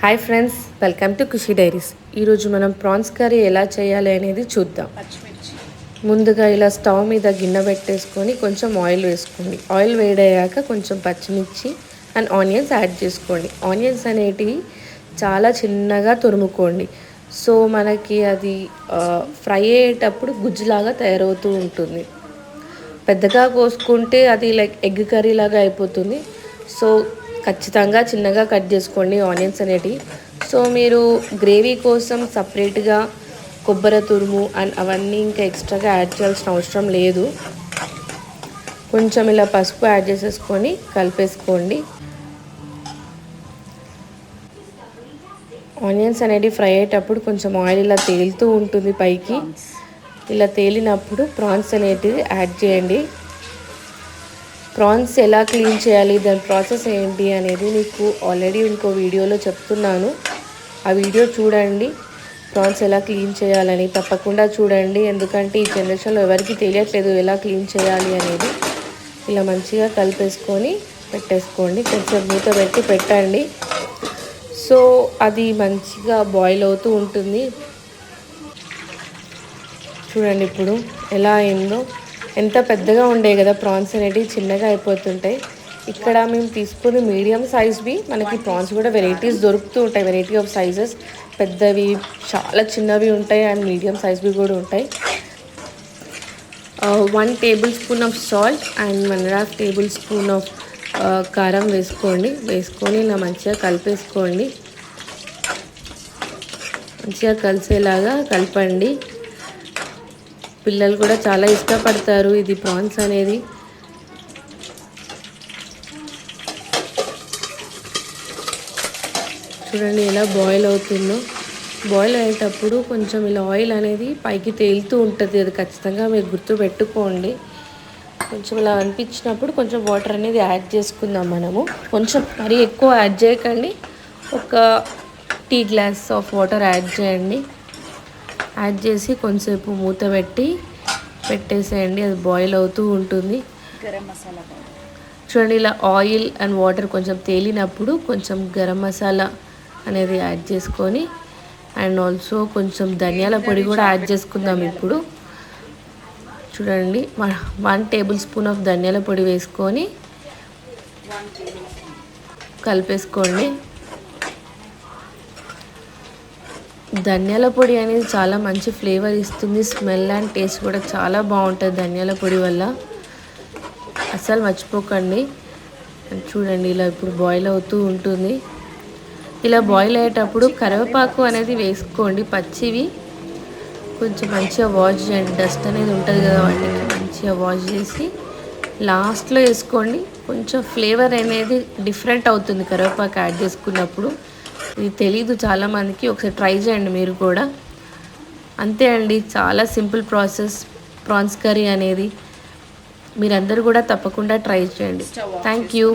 Hi friends welcome to Khushi diaries ఈరోజు మనం prawns curry ఎలా చేయాలి అనేది చూద్దాం. ముందుగా ఇలా స్టవ్ మీద గిన్నె పెట్టేసుకొని కొంచెం ఆయిల్ వేసుకోండి. ఆయిల్ వేడయ్యాక కొంచెం పచ్చిమిర్చి అండ్ ఆనియన్స్ యాడ్ చేసుకోండి. ఆనియన్స్ అనేటివి చాలా చిన్నగా తురుముకోండి. సో మనకి అది ఫ్రై అయ్యేటప్పుడు గుజ్జులాగా తయారవుతూ ఉంటుంది. పెద్దగా కోసుకుంటే అది లైక్ ఎగ్ కర్రీ లాగా అయిపోతుంది. సో ఖచ్చితంగా చిన్నగా కట్ చేసుకోండి ఆనియన్స్ అనేటివి. సో మీరు గ్రేవీ కోసం సపరేట్గా కొబ్బరి తురుము అండ్ అవన్నీ ఇంకా ఎక్స్ట్రాగా యాడ్ చేయాల్సిన అవసరం లేదు. కొంచెం ఇలా పసుపు యాడ్ చేసేసుకొని కలిపేసుకోండి. ఆనియన్స్ అనేవి ఫ్రై అయ్యేటప్పుడు కొంచెం ఆయిల్ ఇలా తేలుతూ ఉంటుంది పైకి. ఇలా తేలినప్పుడు ప్రాన్స్ అనేటివి యాడ్ చేయండి. ప్రాన్స్ ఎలా క్లీన్ చేయాలి దాని ప్రాసెస్ ఏంటి అనేది మీకు ఆల్రెడీ ఇంకో వీడియోలో చెప్తున్నాను. ఆ వీడియో చూడండి ప్రాన్స్ ఎలా క్లీన్ చేయాలని తప్పకుండా చూడండి. ఎందుకంటే ఈ జనరేషన్లో ఎవరికి తెలియట్లేదు ఎలా క్లీన్ చేయాలి అనేది. ఇలా మంచిగా కలిపేసుకొని పెట్టేసుకోండి. కొంచెం మూత పెట్టి పెట్టండి. సో అది మంచిగా బాయిల్ అవుతూ ఉంటుంది. చూడండి ఇప్పుడు ఎలా అయిందో. ఎంత పెద్దగా ఉండే కదా ప్రాన్స్ అనేటివి చిన్నగా అయిపోతుంటాయి. ఇక్కడ మేము తీసుకుని మీడియం సైజ్వి మనకి ప్రాన్స్ కూడా వెరైటీస్ దొరుకుతూ ఉంటాయి. వెరైటీ ఆఫ్ సైజెస్ పెద్దవి చాలా చిన్నవి ఉంటాయి అండ్ మీడియం సైజ్వి కూడా ఉంటాయి. One tablespoon of salt and one and half tablespoon of కారం వేసుకోండి. వేసుకొని ఇలా మంచిగా కలిపేసుకోండి. మంచిగా కలిసేలాగా కలపండి. పిల్లలు కూడా చాలా ఇష్టపడతారు. ఇది ప్రాన్స్ అనేది. చూడండి ఎలా బాయిల్ అవుతుందో. బాయిల్ అయ్యేటప్పుడు కొంచెం ఇలా ఆయిల్ అనేది పైకి తేలుతూ ఉంటుంది. అది ఖచ్చితంగా మీరు గుర్తు పెట్టుకోండి. కొంచెం ఇలా అనిపించినప్పుడు కొంచెం వాటర్ అనేది యాడ్ చేసుకుందాం మనము. కొంచెం మరీ ఎక్కువ యాడ్ చేయకండి. ఒక tea glass of water add చేయండి. యాడ్ చేసి కొంచెంసేపు మూత పెట్టి పెట్టేసేయండి. అది బాయిల్ అవుతూ ఉంటుంది. గరం మసాలా చూడండి ఇలా ఆయిల్ అండ్ వాటర్ కొంచెం తేలినప్పుడు కొంచెం గరం మసాలా అనేది యాడ్ చేసుకొని అండ్ ఆల్సో కొంచెం ధనియాల పొడి కూడా యాడ్ చేసుకుందాం ఇప్పుడు. చూడండి వన్ టేబుల్ స్పూన్ ఆఫ్ ధనియాల పొడి వేసుకొని కలిపేసుకోండి. ధనియాల పొడి అనేది చాలా మంచి ఫ్లేవర్ ఇస్తుంది. స్మెల్ అండ్ టేస్ట్ కూడా చాలా బాగుంటుంది ధనియాల పొడి వల్ల. అస్సలు మర్చిపోకండి. చూడండి ఇలా ఇప్పుడు బాయిల్ అవుతూ ఉంటుంది. ఇలా బాయిల్ అయ్యేటప్పుడు కరివేపాకు అనేది వేసుకోండి. పచ్చివి. కొంచెం మంచిగా వాష్ చేయండి డస్ట్ అనేది ఉంటుంది కదా వాటికి. మంచిగా వాష్ చేసి లాస్ట్లో వేసుకోండి. కొంచెం ఫ్లేవర్ అనేది డిఫరెంట్ అవుతుంది. కరివేపాకు యాడ్ చేసుకున్నప్పుడు. ఇది తెలీదు చాలామందికి ఒకసారి ట్రై చేయండి మీరు కూడా. అంతే అండి చాలా సింపుల్ ప్రాసెస్. ప్రాన్స్ కర్రీ అనేది మీరందరూ కూడా తప్పకుండా ట్రై చేయండి. Thank you